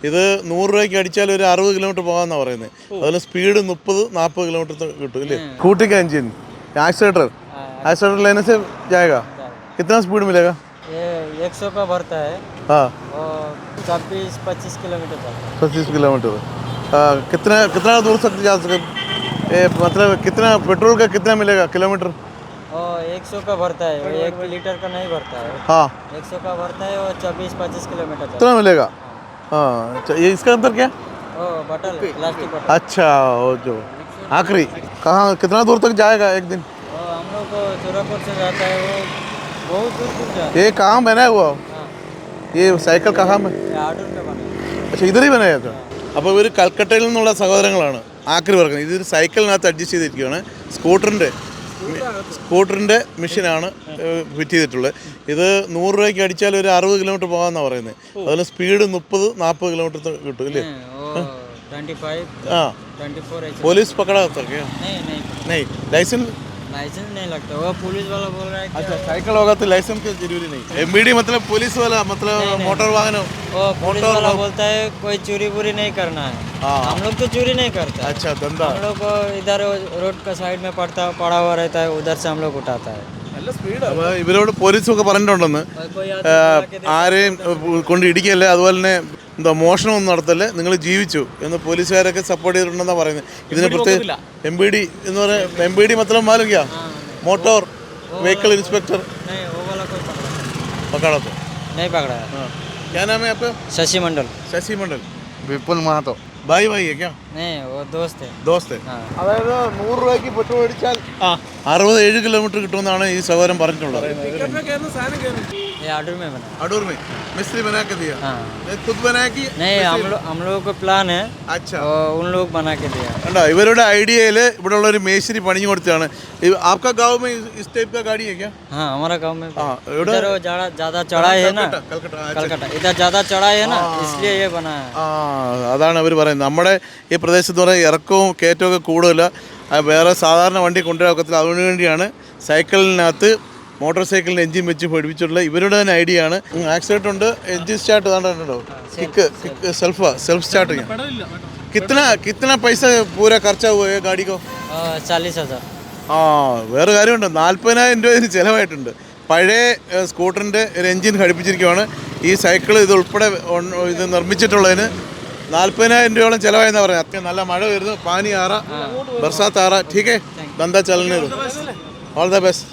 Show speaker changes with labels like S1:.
S1: ഇത് നൂറ് രൂപയ്ക്ക് അടിച്ചാൽ ഒരു അറുപത് കിലോമീറ്റർ പോകാമെന്നാണ് പറയുന്നത് അതുപോലെ സ്പീഡ് മുപ്പത് നാൽപ്പത് കിലോമീറ്റർ കിട്ടും ഇല്ലേ स्कूटी का इंजन एक्सीटर एक्सीटर लेने से जाएगा कितना स्पीड मिलेगा
S2: ये एक सौ का भरता है
S1: हाँ
S2: और छब्बीस पच्चीस किलोमीटर तक
S1: पच्चीस किलोमीटर हाँ, कितना कितना दूर तक जा सके ये मतलब कितना पेट्रोल का कितना मिलेगा किलोमीटर
S2: और एक सौ का भरता है वो एक लीटर का नहीं भरता है
S1: हाँ
S2: एक सौ का भरता है और छब्बीस पच्चीस किलोमीटर तक
S1: कितना मिलेगा हाँ अच्छा, ये इसका अंदर क्या
S2: ओ बटल प्लास्टिक बटल
S1: अच्छा वो जो आखिरी कहाँ कितना दूर तक जाएगा एक दिन
S2: और हम लोग को चोरापुर से जाता है वो बहुत दूर दूर जाता
S1: ये कहाँ बनाया हुआ
S2: है हाँ
S1: ये साइकिल कहाँ में
S2: ये आर्डर में बना है।
S1: പക്ഷേ ഇതിൽ വിനയാ അപ്പോൾ ഇവർ കൽക്കട്ടയിൽ നിന്നുള്ള സഹോദരങ്ങളാണ് ആക്രി വർക്കുന്നത് ഇതൊരു സൈക്കിളിനകത്ത് അഡ്ജസ്റ്റ് ചെയ്തിരിക്കുകയാണ് സ്കൂട്ടറിൻ്റെ സ്കൂട്ടറിന്റെ മെഷീനാണ് ഫിറ്റ് ചെയ്തിട്ടുള്ളത്. ഇത് നൂറ് രൂപയ്ക്ക് അടിച്ചാൽ ഒരു അറുപത് കിലോമീറ്റർ പോകാമെന്നാണ് പറയുന്നത്. അതിൽ സ്പീഡ് മുപ്പത് നാൽപ്പത് കിലോമീറ്റർ കിട്ടും ഇല്ലേ? ആ. പോലീസ്
S2: പക്കടാത്തൊക്കെയോ
S1: ലൈസൻസ് लाइसेंस
S2: लाइसेंस नहीं लगता वो पुलिस वाला बोल रहा है कि
S1: अच्छा साइकिल होगा तो लाइसेंस की जरूरी नहीं एमबीडी मतलब पुलिस वाला मतलब मोटर वाहन
S2: वो पुलिस वाला बोलता है कोई चोरी वोरी नहीं करना है
S1: हाँ।
S2: हम लोग तो चोरी नहीं करते
S1: अच्छा धंधा
S2: हम लोग को इधर रोड का साइड में पड़ता पड़ा हुआ रहता है उधर से हम लोग उठाता है
S1: അപ്പോൾ ഇവരോട് പോലീസൊക്കെ പറഞ്ഞിട്ടുണ്ടെന്ന്
S2: और कोई
S1: ആ,
S2: आदमी
S1: ആരെയും ഏഹ്, കൊണ്ട് ഇടിക്കല്ലേ അതുപോലെ തന്നെ എന്താ മോഷണമൊന്നും നടത്തല്ലേ നിങ്ങൾ ജീവിച്ചു എന്ന് പോലീസുകാരൊക്കെ സപ്പോർട്ട് ചെയ്തിട്ടുണ്ടെന്നാണ് പറയുന്നത് ഇതിന് പ്രത്യേക എം ബി ഡി എന്ന് പറയുന്നത് M B D മത്തലം മാലുകിയ motor vehicle inspector
S2: नहीं वो वाला कोई पकड़ा नहीं।
S1: പക്കാടത്ത്
S2: नहीं पकड़ा है
S1: हाँ क्या नाम है आपका
S2: शशि मंडल
S1: ശശി മണ്ഡൽ
S3: വിപുൽ മഹാത്തോ
S1: ഭായി ഭായി ക്യാ
S2: नहीं वो दोस्त है
S1: ദോസ്തേ
S2: हाँ
S1: അതായത് നൂറ് രൂപയ്ക്ക് പെട്രോൾ അടിച്ചാൽ അറുപത് ഏഴ് കിലോമീറ്റർ കിട്ടുമെന്നാണ് ഈ സഹോദരൻ പറഞ്ഞിട്ടുള്ളത്
S2: ये आर्डर में बना
S1: अडूर में मिस्त्री बना के दिया
S2: हाँ
S1: ये खुद बनाया कि
S2: नहीं हम लोग हम लोगों को प्लान है
S1: अच्छा
S2: और उन लोग बना के दिया
S1: കണ്ടോ ഇവരുടെ ഐഡിയയിൽ ഇവിടെ ഉള്ള ഒരു മേശിരി പണിഞ്ഞു കൊടുത്തതാണ് ഇവ- आपका गांव में इस- इस टाइप का गाड़ी है क्या
S2: हाँ हमारा गांव में
S1: हाँ ഇവിടെ
S2: इधर वो ज्यादा ज्यादा चढ़ाई है ना
S1: കൽക്കട്ട കൽക്കട്ട ആ,
S2: कलकत्ता इधर ज्यादा चढ़ाई है ना इसलिए ये बना है
S1: ആ അതാണ് അവർ പറയുന്നത് നമ്മുടെ ഈ പ്രദേശത്ത് പറഞ്ഞാൽ ഇറക്കവും കയറ്റവും ഒക്കെ കൂടുതല വേറെ സാധാരണ വണ്ടി കൊണ്ടുവരാൻ ഒക്കത്തില്ല അതിനു വേണ്ടിയാണ് സൈക്കിളിനകത്ത് മോട്ടോർ സൈക്കിളിന് എഞ്ചിൻ വെച്ച് പഠിപ്പിച്ചിട്ടുള്ള ഇവരുടെ തന്നെ ഐഡിയ ആണ്. ആക്സിഡന്റ് ഉണ്ട്. എഞ്ചിൻ സ്റ്റാർട്ട് കണ്ടിട്ടുണ്ടോ kick kick self self starting കിത്തന കിത്തന പൈസ പൂര ഖർച്ച പോയ
S2: ഗാഡിക്കോ? ചാലീസ്
S1: ആ വേറെ കാര്യമുണ്ട്. നാൽപ്പതിനായിരം രൂപ ഇതിന് ചിലവായിട്ടുണ്ട്. പഴയ സ്കൂട്ടറിന്റെ ഒരു എഞ്ചിൻ ഘടിപ്പിച്ചിരിക്കുവാണ്. ഈ സൈക്കിൾ ഇത് ഉൾപ്പെടെ ഇത് നിർമ്മിച്ചിട്ടുള്ളതിന് നാൽപ്പതിനായിരം രൂപയോളം ചിലവായെന്നാണ് പറയാം അത്യം നല്ല മഴ വരുന്നു. പാനി ആറ ബർസാത്ത് ആറ. ഠീക്കേ ദന്ത ചലന ഓൾ ദ ബെസ്റ്റ്